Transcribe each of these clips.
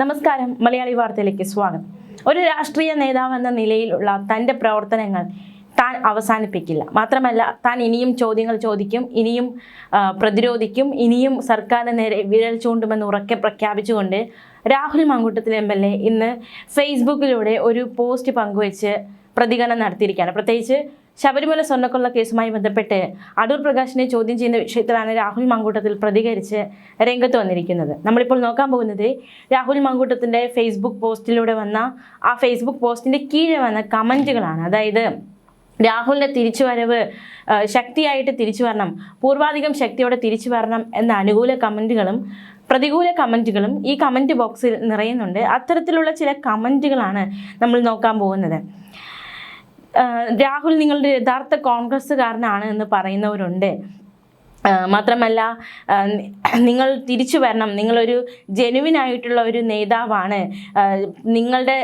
നമസ്കാരം. മലയാളി വാർത്തയിലേക്ക് സ്വാഗതം. ഒരു രാഷ്ട്രീയ നേതാവ് എന്ന നിലയിലുള്ള തന്റെ പ്രവർത്തനങ്ങൾ താൻ അവസാനിപ്പിക്കില്ല. മാത്രമല്ല താൻ ഇനിയും ചോദ്യങ്ങൾ ചോദിക്കും ഇനിയും പ്രതിരോധിക്കും ഇനിയും സർക്കാരിന് നേരെ വിരൽ ചൂണ്ടുമെന്ന് ഉറക്കെ പ്രഖ്യാപിച്ചുകൊണ്ട് Rahul Mamkootathil M L A ഇന്ന് ഫേസ്ബുക്കിലൂടെ ഒരു പോസ്റ്റ് പങ്കുവച്ച് പ്രതികരണം നടത്തിയിരിക്കുകയാണ്. പ്രത്യേകിച്ച് ശബരിമല സ്വർണക്കൊള്ള കേസുമായി ബന്ധപ്പെട്ട് അടൂർ പ്രകാശിനെ ചോദ്യം ചെയ്യുന്ന വിഷയത്തിലാണ് രാഹുൽ മങ്കൂട്ടത്തിൽ പ്രതികരിച്ച് രംഗത്ത് വന്നിരിക്കുന്നത്. നമ്മളിപ്പോൾ നോക്കാൻ പോകുന്നത് രാഹുൽ മങ്കൂട്ടത്തിന്റെ ഫേസ്ബുക്ക് പോസ്റ്റിലൂടെ വന്ന ആ ഫേസ്ബുക്ക് പോസ്റ്റിന്റെ കീഴെ വന്ന കമന്റുകളാണ് അതായത് രാഹുലിന്റെ തിരിച്ചുവരവ് വരവ് ശക്തിയായിട്ട് തിരിച്ചു വരണം പൂർവാധികം ശക്തിയോടെ തിരിച്ചു വരണം എന്ന അനുകൂല കമന്റുകളും പ്രതികൂല കമന്റുകളും ഈ കമന്റ് ബോക്സിൽ നിറയുന്നുണ്ട്. അത്തരത്തിലുള്ള ചില കമന്റുകളാണ് നമ്മൾ നോക്കാൻ പോകുന്നത്. രാഹുൽ നിങ്ങളുടെ യഥാർത്ഥ കോൺഗ്രസ്സുകാരനാണ് എന്ന് പറയുന്നവരുണ്ട്. മാത്രമല്ല നിങ്ങൾ തിരിച്ചു വരണം. നിങ്ങളൊരു ജെനുവിൻ ആയിട്ടുള്ള ഒരു നേതാവാണ്. നിങ്ങളുടെ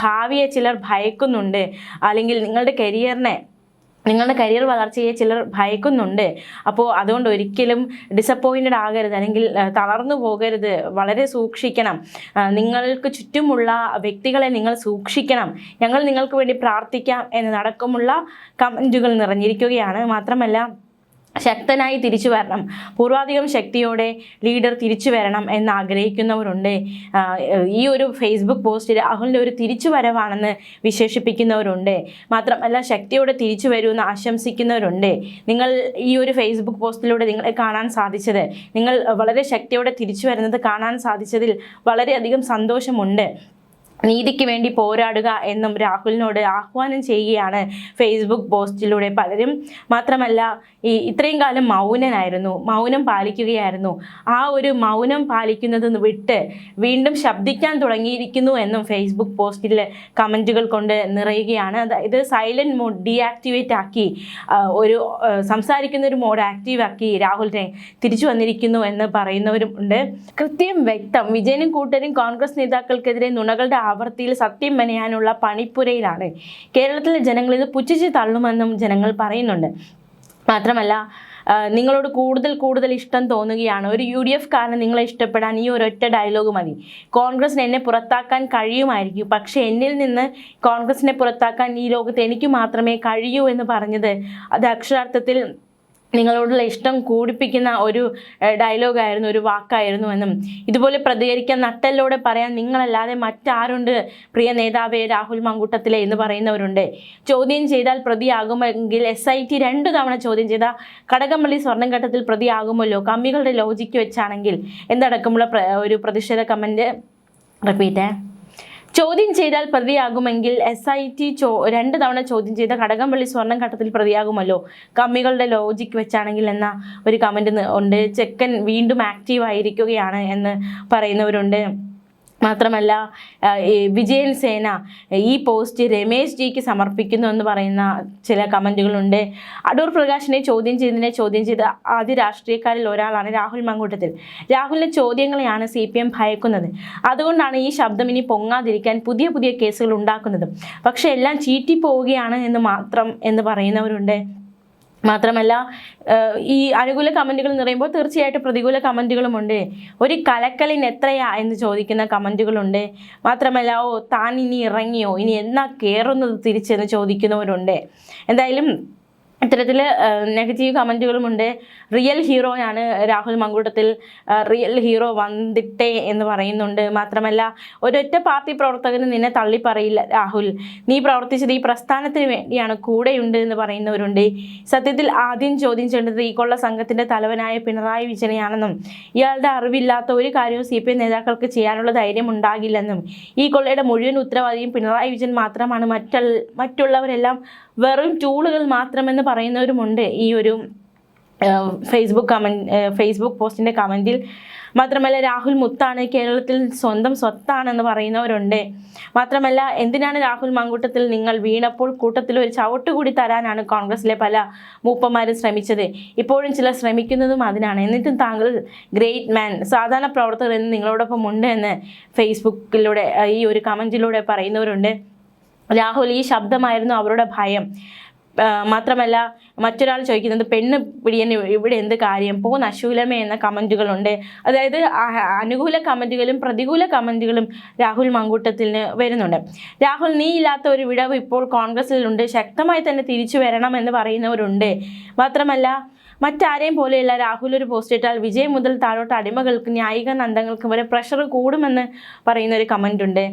ഭാവിയെ ചിലർ ഭയക്കുന്നുണ്ട്. അല്ലെങ്കിൽ നിങ്ങളുടെ കരിയറിനെ നിങ്ങളുടെ കരിയർ വളർച്ചയെ ചിലർ ഭയക്കുന്നുണ്ട്. അപ്പോൾ അതുകൊണ്ട് ഒരിക്കലും ഡിസപ്പോയിന്റഡ് ആകരുത്. അല്ലെങ്കിൽ തളർന്നു പോകരുത്. വളരെ സൂക്ഷിക്കണം. നിങ്ങൾക്ക് ചുറ്റുമുള്ള വ്യക്തികളെ നിങ്ങൾ സൂക്ഷിക്കണം. ഞങ്ങൾ നിങ്ങൾക്ക് വേണ്ടി പ്രാർത്ഥിക്കാം എന്നതടക്കമുള്ള കമന്റുകൾ നിറഞ്ഞിരിക്കുകയാണ്. മാത്രമല്ല ശക്തനായി തിരിച്ചു വരണം. പൂർവാധികം ശക്തിയോടെ ലീഡർ തിരിച്ചു വരണം എന്ന് ആഗ്രഹിക്കുന്നവരുണ്ട്. ഈ ഒരു ഫേസ്ബുക്ക് പോസ്റ്റ് രാഹുലിന്റെ ഒരു തിരിച്ചു വരവാണെന്ന് വിശേഷിപ്പിക്കുന്നവരുണ്ട്. മാത്രമല്ല ശക്തിയോടെ തിരിച്ചു വരുമെന്ന് ആശംസിക്കുന്നവരുണ്ട്. നിങ്ങൾ ഈ ഒരു ഫേസ്ബുക്ക് പോസ്റ്റിലൂടെ നിങ്ങളെ കാണാൻ സാധിച്ചത് നിങ്ങൾ വളരെ ശക്തിയോടെ തിരിച്ചു വരുന്നത് കാണാൻ സാധിച്ചതിൽ വളരെയധികം സന്തോഷമുണ്ട്. നീതിക്ക് വേണ്ടി പോരാടുക എന്നും രാഹുലിനോട് ആഹ്വാനം ചെയ്യുകയാണ് ഫേസ്ബുക്ക് പോസ്റ്റിലൂടെ പലരും. മാത്രമല്ല ഈ ഇത്രയും കാലം മൗനനായിരുന്നു മൗനം പാലിക്കുകയായിരുന്നു. ആ ഒരു മൗനം പാലിക്കുന്നത് വിട്ട് വീണ്ടും ശബ്ദിക്കാൻ തുടങ്ങിയിരിക്കുന്നു എന്നും ഫേസ്ബുക്ക് പോസ്റ്റിൽ കമന്റുകൾ കൊണ്ട് നിറയുകയാണ്. അതായത് സൈലന്റ് മോഡ് ഡീആക്ടിവേറ്റ് ആക്കി ഒരു സംസാരിക്കുന്ന ഒരു മോഡ് ആക്റ്റീവ് ആക്കി രാഹുൽ തിരിച്ചു വന്നിരിക്കുന്നു എന്ന് പറയുന്നവരും ഉണ്ട്. കൃത്യം വ്യക്തം. വിജയനും കൂട്ടരും കോൺഗ്രസ് നേതാക്കൾക്കെതിരെ നുണകളുടെ ആവർത്തിയിൽ സത്യം മെനയാനുള്ള പണിപ്പുരയിലാണ്. കേരളത്തിലെ ജനങ്ങൾ ഇത് പുച്ഛിച്ച് തള്ളുമെന്നും ജനങ്ങൾ പറയുന്നുണ്ട്. മാത്രമല്ല നിങ്ങളോട് കൂടുതൽ കൂടുതൽ ഇഷ്ടം തോന്നുകയാണ്. ഒരു യു ഡി എഫ് കാരണം നിങ്ങളെ ഇഷ്ടപ്പെടാൻ ഈ ഒരു ഒറ്റ ഡയലോഗ് മതി. കോൺഗ്രസിന് എന്നെ പുറത്താക്കാൻ കഴിയുമായിരിക്കും. പക്ഷേ എന്നിൽ നിന്ന് കോൺഗ്രസിനെ പുറത്താക്കാൻ ഈ ലോകത്ത് എനിക്ക് മാത്രമേ കഴിയൂ എന്ന് പറഞ്ഞത് അത് അക്ഷരാർത്ഥത്തിൽ നിങ്ങളോടുള്ള ഇഷ്ടം കൂടിപ്പിക്കുന്ന ഒരു ഡയലോഗ് ഡയലോഗായിരുന്നു ഒരു വാക്കായിരുന്നു എന്നും. ഇതുപോലെ പ്രതികരിക്കാൻ നട്ടലിലൂടെ പറയാൻ നിങ്ങളല്ലാതെ മറ്റാരുണ്ട്? പ്രിയ നേതാവേ രാഹുൽ മങ്കൂട്ടത്തിലെ എന്ന് പറയുന്നവരുണ്ട്. ചോദ്യം ചെയ്താൽ പ്രതിയാകുമെങ്കിൽ എസ് ഐ ടി രണ്ടു തവണ ചോദ്യം ചെയ്ത കടകംപള്ളി സ്വർണഘട്ടത്തിൽ പ്രതിയാകുമല്ലോ? കമ്മികളുടെ ലോജിക്ക് വെച്ചാണെങ്കിൽ. എന്തടക്കമുള്ള ഒരു പ്രതിഷേധ കമന്റ് റിപ്പീറ്റേ ചോദ്യം ചെയ്താൽ പ്രതിയാകുമെങ്കിൽ എസ് ഐ ടി ചോ രണ്ട് തവണ ചോദ്യം ചെയ്ത കടകംപള്ളി സ്വർണം ഘട്ടത്തിൽ പ്രതിയാകുമല്ലോ. കമ്മികളുടെ ലോജിക്ക് വെച്ചാണെങ്കിൽ എന്ന ഒരു കമന്റ് ഉണ്ട്. ചെക്കൻ വീണ്ടും ആക്റ്റീവ് ആയിരിക്കുകയാണ് എന്ന് പറയുന്നവരുണ്ട്. മാത്രമല്ല വിജയൻ സേന ഈ പോസ്റ്റ് രമേശ് ജിക്ക് സമർപ്പിക്കുന്നു എന്ന് പറയുന്ന ചില കമന്റുകളുണ്ട്. അടൂർ പ്രകാശിനെ ചോദ്യം ചെയ്തതിനെ ചോദ്യം ചെയ്ത ആദ്യ രാഷ്ട്രീയക്കാരിൽ ഒരാളാണ് രാഹുൽ മങ്കൂട്ടത്തിൽ. രാഹുലിന്റെ ചോദ്യങ്ങളെയാണ് സി പി എം ഭയക്കുന്നത്. അതുകൊണ്ടാണ് ഈ ശബ്ദം ഇനി പൊങ്ങാതിരിക്കാൻ പുതിയ പുതിയ കേസുകൾ ഉണ്ടാക്കുന്നത്. പക്ഷേ എല്ലാം ചീറ്റിപ്പോവുകയാണ് എന്ന് മാത്രം എന്ന് പറയുന്നവരുണ്ട്. മാത്രമല്ല ഈ അനുകൂല കമന്റുകൾ നിറയുമ്പോൾ തീർച്ചയായിട്ടും പ്രതികൂല കമന്റുകളുമുണ്ട് ഒരു കലക്കലിന് എത്രയാ എന്ന് ചോദിക്കുന്ന കമന്റുകളുണ്ട് മാത്രമല്ല ഓ താൻ ഇനി ഇറങ്ങിയോ? ഇനി എന്നാ കയറുന്നത് തിരിച്ചെന്ന് ചോദിക്കുന്നവരുണ്ട്. എന്തായാലും ഇത്തരത്തിൽ നെഗറ്റീവ് കമന്റുകളുമുണ്ട് റിയൽ ഹീറോയാണ് രാഹുൽ മങ്കൂട്ടത്തിൽ റിയൽ ഹീറോ വന്നിട്ടേ എന്ന് പറയുന്നുണ്ട്. മാത്രമല്ല ഒരൊറ്റ പാർട്ടി പ്രവർത്തകന് നിന്നെ തള്ളിപ്പറയില്ല രാഹുൽ. നീ പ്രവർത്തിച്ചത് ഈ പ്രസ്ഥാനത്തിന് വേണ്ടിയാണ് കൂടെയുണ്ട് എന്ന് പറയുന്നവരുണ്ട്. സത്യത്തിൽ ആദ്യം ചോദ്യം ചെയ്യേണ്ടത് ഈ കൊള്ള സംഘത്തിന്റെ തലവനായ പിണറായി വിജയനെയാണെന്നും ഇയാളുടെ അറിവില്ലാത്ത ഒരു കാര്യവും സി പി എം നേതാക്കൾക്ക് ചെയ്യാനുള്ള ധൈര്യം ഉണ്ടാകില്ലെന്നും ഈ കൊള്ളയുടെ മുഴുവൻ ഉത്തരവാദിയും പിണറായി വിജയൻ മാത്രമാണ്. മറ്റുള്ളവരെല്ലാം വെറും ടൂളുകൾ മാത്രമെന്ന് പറയുന്നവരുമുണ്ട്. ഈ ഒരു ഫേസ്ബുക്ക് കമന്റ് ഫേസ്ബുക്ക് പോസ്റ്റിന്റെ കമന്റിൽ മാത്രമല്ല രാഹുൽ മുത്താണ് കേരളത്തിൽ സ്വന്തം സ്വത്താണെന്ന് പറയുന്നവരുണ്ട്. മാത്രമല്ല എന്തിനാണ് രാഹുൽ മങ്കൂട്ടത്തിൽ നിങ്ങൾ വീണപ്പോൾ കൂട്ടത്തിൽ ഒരു ചവിട്ട് കൂടി തരാനാണ് കോൺഗ്രസിലെ പല മൂപ്പന്മാരും ശ്രമിച്ചത്? ഇപ്പോഴും ചില ശ്രമിക്കുന്നതും അതിനാണ്. എന്നിട്ടും താങ്കൾ ഗ്രേറ്റ് മാൻ സാധാരണ പ്രവർത്തകർ എന്ന് നിങ്ങളോടൊപ്പം ഉണ്ട് എന്ന് ഫേസ്ബുക്കിലൂടെ ഈ ഒരു കമന്റിലൂടെ പറയുന്നവരുണ്ട്. രാഹുൽ ഈ ശബ്ദമായിരുന്നു അവരുടെ ഭയം. മാത്രമല്ല മറ്റൊരാൾ ചോദിക്കുന്നത് പെണ്ണ് പിടിയൻ ഇവിടെ എന്ത് കാര്യം? പോ അശൂലമേ എന്ന കമന്റുകളുണ്ട്. അതായത് അനുകൂല കമന്റുകളും പ്രതികൂല കമന്റുകളും രാഹുൽ മങ്കൂട്ടത്തിന് വരുന്നുണ്ട്. രാഹുൽ നീ ഇല്ലാത്ത ഒരു വിടവ് ഇപ്പോൾ കോൺഗ്രസിലുണ്ട് ശക്തമായി തന്നെ തിരിച്ചു വരണം എന്ന് പറയുന്നവരുണ്ട്. മാത്രമല്ല മറ്റാരെയും പോലെയല്ല രാഹുൽ ഒരു പോസ്റ്റ് ഇട്ടാൽ വിജയ് മുതൽ താഴോട്ട് അടിമകൾക്ക് ന്യായിക നന്ദങ്ങൾക്ക് വരെ പ്രഷർ കൂടുമെന്ന് പറയുന്ന ഒരു ഉണ്ട്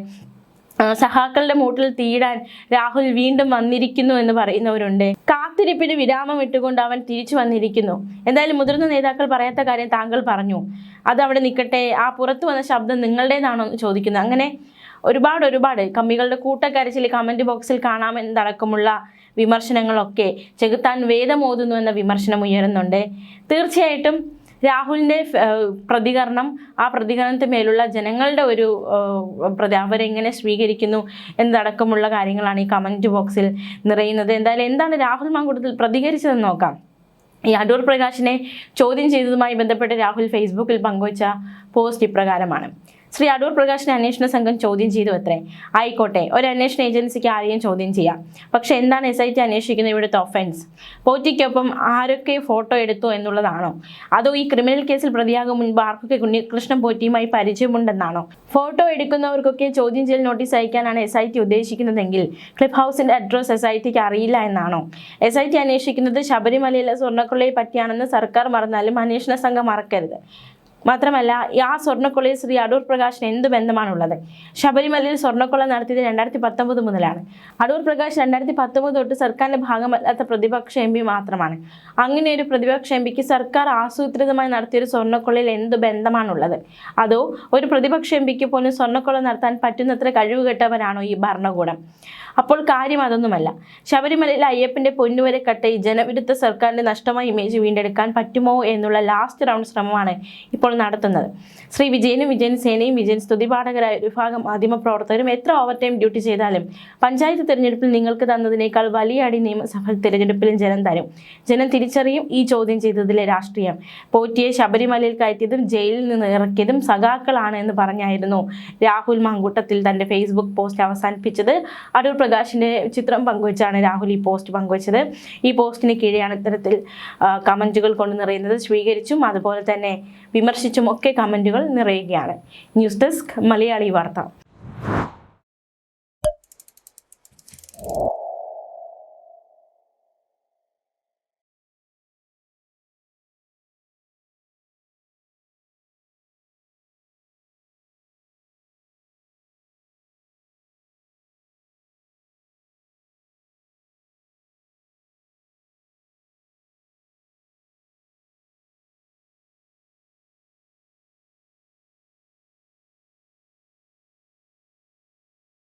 സഹാക്കളുടെ മൂട്ടിൽ തീടാൻ രാഹുൽ വീണ്ടും വന്നിരിക്കുന്നു എന്ന് പറയുന്നവരുണ്ട്. കാത്തിരിപ്പിന് വിരാമം ഇട്ടുകൊണ്ട് അവൻ തിരിച്ചു വന്നിരിക്കുന്നു. എന്തായാലും മുതിർന്ന നേതാക്കൾ പറയാത്ത കാര്യം താങ്കൾ പറഞ്ഞു. അത് അവിടെ നിൽക്കട്ടെ ആ പുറത്തു വന്ന ശബ്ദം നിങ്ങളുടേതാണോ എന്ന് ചോദിക്കുന്നു. അങ്ങനെ ഒരുപാട് ഒരുപാട് കമ്മികളുടെ കൂട്ടക്കരച്ചിൽ കമന്റ് ബോക്സിൽ കാണാമെന്നടക്കമുള്ള വിമർശനങ്ങളൊക്കെ ചെകുത്താൻ വേദമോതുന്നു എന്ന വിമർശനം ഉയരുന്നുണ്ട്. തീർച്ചയായിട്ടും രാഹുലിന്റെ പ്രതികരണം ആ പ്രതികരണത്തിന് മേലുള്ള ജനങ്ങളുടെ ഒരു പ്രതി അവരെങ്ങനെ സ്വീകരിക്കുന്നു എന്നതടക്കമുള്ള കാര്യങ്ങളാണ് ഈ കമന്റ് ബോക്സിൽ നിറയുന്നത്. എന്തായാലും എന്താണ് രാഹുൽ മാങ്കൂട്ടത്തിൽ പ്രതികരിച്ചതെന്ന് നോക്കാം. ഈ അടൂർ പ്രകാശിനെ ചോദ്യം ചെയ്തതുമായി ബന്ധപ്പെട്ട് രാഹുൽ ഫേസ്ബുക്കിൽ പങ്കുവച്ച പോസ്റ്റ് ഇപ്രകാരമാണ്. ശ്രീ അടൂർ പ്രകാശിനെ അന്വേഷണ സംഘം ചോദ്യം ചെയ്തു അത്രേ. ആയിക്കോട്ടെ ഒരു അന്വേഷണ ഏജൻസിക്ക് ആരെയും ചോദ്യം ചെയ്യാം. പക്ഷെ എന്താണ് എസ് ഐ ടി അന്വേഷിക്കുന്നത് ഇവിടുത്തെ ഒഫൻസ് പോറ്റിക്കൊപ്പം ആരൊക്കെ ഫോട്ടോ എടുത്തു എന്നുള്ളതാണോ? അതോ ഈ ക്രിമിനൽ കേസിൽ പ്രതിയാകും മുൻപ് ആർക്കൊക്കെ ഉണ്ണികൃഷ്ണൻ പോറ്റിയുമായി പരിചയമുണ്ടെന്നാണോ? ഫോട്ടോ എടുക്കുന്നവർക്കൊക്കെ ചോദ്യം ചെയ്യൽ നോട്ടീസ് അയക്കാനാണ് എസ് ഐ ടി ഉദ്ദേശിക്കുന്നതെങ്കിൽ ക്ലിപ്പ് ഹൗസിന്റെ അഡ്രസ് എസ് ഐ ടിക്ക് അറിയില്ല എന്നാണോ? എസ് ഐ ടി അന്വേഷിക്കുന്നത് ശബരിമലയിലെ സ്വർണക്കൊള്ളയെ പറ്റിയാണെന്ന് സർക്കാർ മറന്നാലും അന്വേഷണ സംഘം മറക്കരുത്. മാത്രമല്ല ആ സ്വർണക്കൊള്ളയിൽ ശ്രീ അടൂർ പ്രകാശിന് എന്ത് ബന്ധമാണുള്ളത്? ശബരിമലയിൽ സ്വർണക്കൊള്ള നടത്തിയത് രണ്ടായിരത്തി പത്തൊമ്പത് മുതലാണ്. അടൂർ പ്രകാശ് രണ്ടായിരത്തി പത്തൊമ്പത് തൊട്ട് സർക്കാരിന്റെ ഭാഗമല്ലാത്ത പ്രതിപക്ഷ എം മാത്രമാണ്. അങ്ങനെ ഒരു പ്രതിപക്ഷ എം സർക്കാർ ആസൂത്രിതമായി നടത്തിയൊരു സ്വർണക്കൊള്ളയിൽ എന്ത് ബന്ധമാണുള്ളത്? അതോ ഒരു പ്രതിപക്ഷ എം പോലും സ്വർണക്കൊള്ള നടത്താൻ പറ്റുന്നത്ര കഴിവുകെട്ടവരാണോ ഈ ഭരണകൂടം? അപ്പോൾ കാര്യം അതൊന്നുമല്ല. ശബരിമലയിൽ അയ്യപ്പന്റെ പൊന്നുവരെ കട്ട ഈ ജനവിരുദ്ധ സർക്കാരിന്റെ നഷ്ടമായ ഇമേജ് വീണ്ടെടുക്കാൻ പറ്റുമോ എന്നുള്ള ലാസ്റ്റ് റൗണ്ട് ശ്രമമാണ് ഇപ്പോൾ നടത്തുന്നത്. ശ്രീ വിജയനും വിജയൻ സേനയും വിജയൻ സ്തുതിപാഠകരായ ഒരു വിഭാഗം മാധ്യമ പ്രവർത്തകരും എത്ര ഓവർ ടൈം ഡ്യൂട്ടി ചെയ്താലും പഞ്ചായത്ത് തിരഞ്ഞെടുപ്പിൽ നിങ്ങൾക്ക് തന്നതിനേക്കാൾ വലിയ അടി നിയമസഭ തിരഞ്ഞെടുപ്പിലും ജനം തരും. ജനം തിരിച്ചറിയും ഈ ചോദ്യം ചെയ്തതിലെ രാഷ്ട്രീയം. പോറ്റിയെ ശബരിമലയിൽ കയറ്റിയതും ജയിലിൽ നിന്ന് ഇറക്കിയതും സഖാക്കളാണ് എന്ന് പറഞ്ഞായിരുന്നു രാഹുൽ മാങ്കൂട്ടത്തിൽ തന്റെ ഫേസ്ബുക്ക് പോസ്റ്റ് അവസാനിപ്പിച്ചത്. അടൂർ പ്രകാശിന്റെ ചിത്രം പങ്കുവച്ചാണ് രാഹുൽ ഈ പോസ്റ്റ് പങ്കുവച്ചത്. ഈ പോസ്റ്റിന് കീഴെയാണ് ഇത്തരത്തിൽ കമന്റുകൾ കൊണ്ട് നിറയുന്നത്. സ്വീകരിച്ചും അതുപോലെ തന്നെ വിമർശിച്ചും ഒക്കെ കമന്റുകൾ നിറയുകയാണ്. ന്യൂസ് ഡെസ്ക് മലയാളി വാർത്ത.